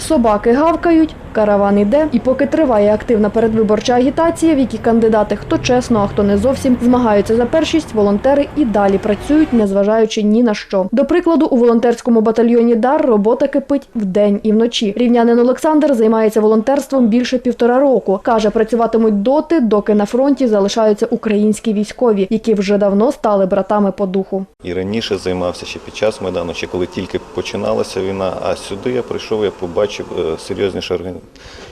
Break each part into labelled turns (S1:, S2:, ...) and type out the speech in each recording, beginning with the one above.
S1: Собаки гавкають, караван іде. І поки триває активна передвиборча агітація, в якій кандидати хто чесно, а хто не зовсім змагаються за першість, волонтери і далі працюють, незважаючи ні на що. До прикладу, у волонтерському батальйоні Дар робота кипить вдень і вночі. Рівнянин Олександр займається волонтерством більше півтора року. каже, працюватимуть доти, доки на фронті залишаються українські військові, які вже давно стали братами по духу.
S2: І раніше займався ще під час Майдану, ще коли тільки починалася війна. А сюди я прийшов, я побачив е, серйозніша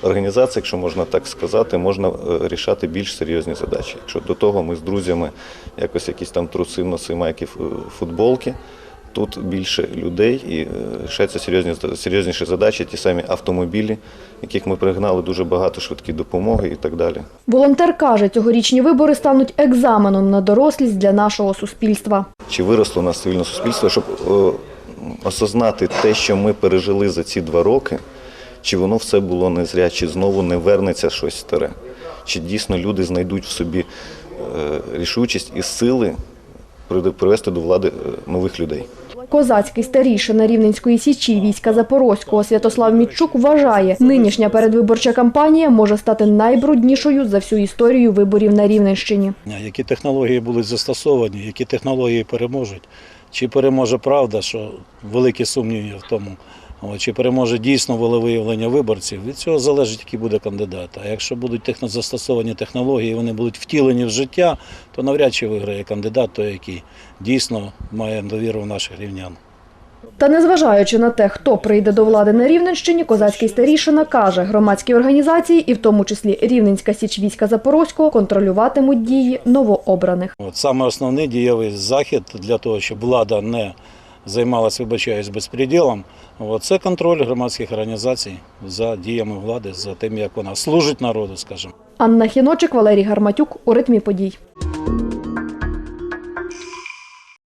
S2: органі- організація, якщо можна так сказати, можна е, рішати більш серйозні задачі. Якщо до того ми з друзями якось якісь там труси носимо, які футболки. Тут більше людей і е, рішаються серйозні серйозніші задачі, ті самі автомобілі, яких ми пригнали дуже багато швидкі допомоги і так далі.
S1: Волонтер каже, цьогорічні вибори стануть екзаменом на дорослість для нашого суспільства.
S2: чи виросло у нас цивільне суспільство, щоб е, осознати те, що ми пережили за ці два роки, чи воно все було не зря, чи знову не вернеться щось старе, чи дійсно люди знайдуть в собі е, рішучість і сили привести до влади е, нових людей.
S1: Козацький старішина Рівненської січі війська Запорозького Святослав Мітчук вважає, нинішня передвиборча кампанія може стати найбруднішою за всю історію виборів на Рівненщині.
S3: які технології будуть застосовані, які технології переможуть. Чи переможе правда, що великі сумніви в тому, чи переможе дійсно волевиявлення виборців, від цього залежить, який буде кандидат. А якщо будуть техно- застосовані технології, вони будуть втілені в життя, то навряд чи виграє кандидат, той, який дійсно має довіру в наших рівнян.
S1: Та незважаючи на те, хто прийде до влади на Рівненщині, козацький старішина каже, громадські організації, і в тому числі Рівненська січ війська Запорозького, контролюватимуть дії новообраних.
S3: От саме основний дієвий захід для того, щоб влада не займалась, вибачаюсь, безпреділом, от, це контроль громадських організацій за діями влади, за тим, як вона служить народу, скажімо.
S1: Анна Хіночик, Валерій Гарматюк у ритмі подій.